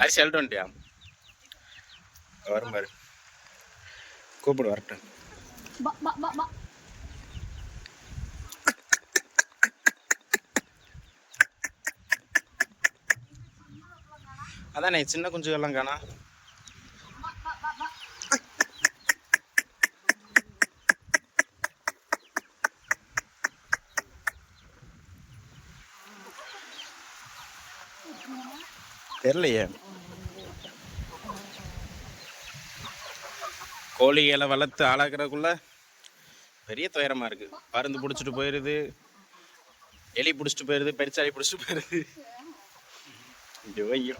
அரிசி அழுட்டு வந்துட்டியா வரும் பாரு. கூப்பிடு வரட்டும். அதானே சின்ன குஞ்சுகள்லாம் காணா. தெரியலையே. கோழிகளை வளர்த்து ஆளாக்குறதுக்குள்ள பெரிய துயரமா இருக்கு. பருந்து பிடிச்சிட்டு போயிடுது எலி பிடிச்சிட்டு போயிடுது பெருச்சாலி பிடிச்சிட்டு போயிடுது ஐயோ ஐயோ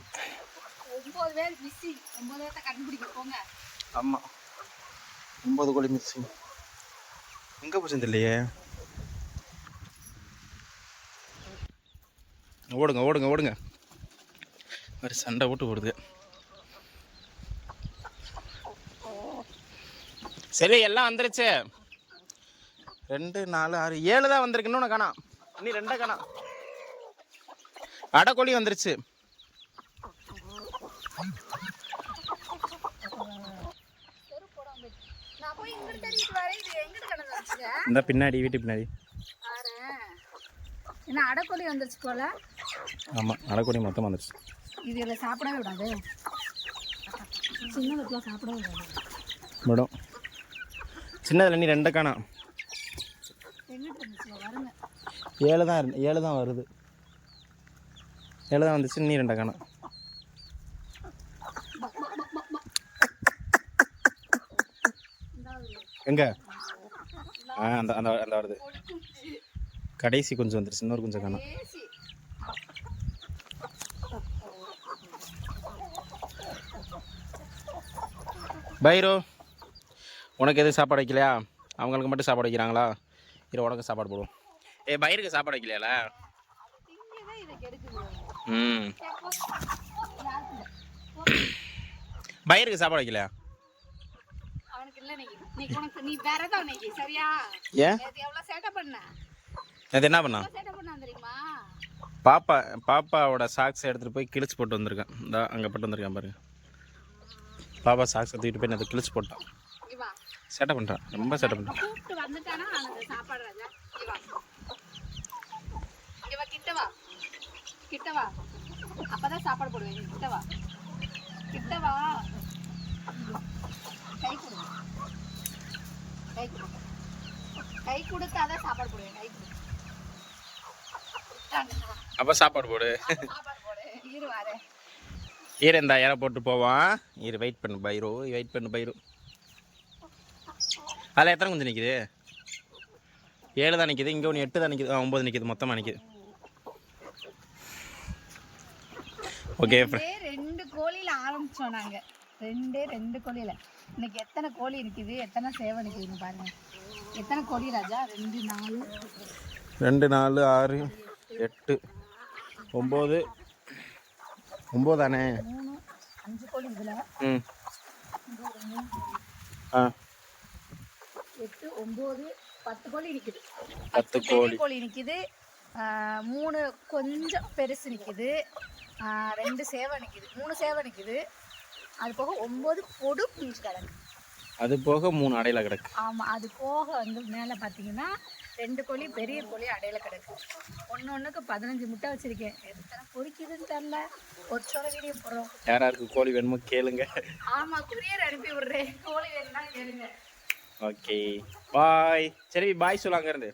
ஒன்பது பேர் மிஸ்ஸி ஒன்பது பேர்த்த கண்டுபிடிக்க போங்க. ஆமா. ஒன்பது கோழி மிஸ்ஸிங் எங்க போச்சு தெரியலையே. ஓடுங்க ஓடுங்க ஓடுங்க. ஒரு சண்டை போட்டு ஓடுது சரி எல்லாம் வந்துருச்சு. ரெண்டு நாலு ஆறு ஏழு தான் வந்திருக்கு. இன்னொன்று காணாம். இன்னும் ரெண்டை காணாம். அடைக்கோழி வந்துருச்சு. இந்த பின்னாடி வீட்டு பின்னாடி. என்ன அடைக்கொலி வந்துருச்சு போல? ஆமாம் அடைக்கோழி மொத்தம் வந்துருச்சு. இது இதில் சாப்பிடவே விடாது சின்னதுக்குலாம் சாப்பிடவே விடாது விடும். சின்னதில் நீ ரெண்டை காணா. ஏழு தான் இருந்து- ஏழு தான் வருது. ஏழு தான் வந்துச்சு நீ ரெண்டை காணா. எங்க? ஆ அந்த அந்த அந்த வருது. கடைசி கொஞ்சம் வந்துருச்சு இன்னொரு கொஞ்சம் காணும் பைரோ. உனக்கு எதுவும் சாப்பாடு வைக்கலையா? அவங்களுக்கு மட்டும் சாப்பாடு வைக்கிறாங்களா? இரு உனக்கு சாப்பாடு போடுவோம். ஏ பயிருக்கு சாப்பாடு வைக்கலையால? ம். பயிருக்கு சாப்பாடு வைக்கலையா? என்ன பண்ணா? பாப்பா பாப்பாவோட சாக்ஸ் எடுத்துகிட்டு போய் கிழிச்சு போட்டு வந்திருக்கேன். அங்கே போட்டு வந்திருக்கேன் பாருங்க பாப்பா சாக்ஸ் தூக்கிட்டு போய் நான் கிழிச்சு போட்டான். சேட்டை பண்ணுறான் ரொம்ப சேட்டை பண்ணுறான் கூப்பிட்டு வந்துட்டானா அவனுக்கு சாப்பாடு ராஜா இவா இவா கிட்ட வா. கிட்ட வா. அப்பதான் சாப்பாடு போடுவேன். நீ கிட்ட வா. கிட்ட வா. கை கொடு. கை கொடு. கை கொடுத்தாதான் சாப்பாடு போடுவேன். கை கொடு. கொடுத்தாங்கண்ணா. அப்போ சாப்பாடு போடு. சாப்பாடு போடு. இரு வரேன். ஈர இந்த இற போட்டு போவான். இரு வெயிட் பண்ணு பைரோ. வெயிட் பண்ணு பைரோ. அதில் எத்தனை குஞ்சு நிற்கிது ஏழு தான் நிற்கிது இங்கே ஒன்று எட்டு தான் நிற்கிது ஒம்பது நிற்கிது மொத்தமாக நிற்கிது ஓகே ரெண்டே ரெண்டு கோழியில ஆரம்பிச்சோம் நாங்க. ரெண்டே ரெண்டு கோழியில. இன்னைக்கு எத்தனை கோழி இருக்குது எத்தனை சேவை நிக்குதுன்னு பாருங்க. எத்தனை கோழி ராஜா? ரெண்டு நாலு. ரெண்டு நாலு ஆறு எட்டு ஒம்பது. ஒம்பது தானே மூணு அஞ்சு கோழி இதுல ம். ஆ. ஒன்பது பத்து கோழி நிக்குது. பத்து கோழி. கோழி நிக்குது. ஆஹ் மூணு கொஞ்சம் பெருசு நிக்குது. ஆஹ் ரெண்டு சேவை நிக்குது. மூணு சேவை நிக்குது. அது போக ஒன்பது பொடு குஞ்சு கிடக்கு. அது போக மூணு அடையில கிடக்கு. ஆமாம் அது போக வந்து மேலே பார்த்தீங்கன்னா ரெண்டு கோழி பெரிய கோழி அடையில கிடக்கு. ஒன்று ஒன்றுக்கு பதினஞ்சு முட்டை வச்சுருக்கேன். எத்தனை பொறிக்குதுன்னு தெரில ஒரு சொல வீடியோ போடுறோம். யாராருக்கு கோழி வேணுமோ கேளுங்க. ஆமாம் குரியர் அனுப்பி விட்றேன். கோழி வேணும்னா கேளுங்க. ஓகே பாய் சரி பாய் சொல்லாங்க இருந்து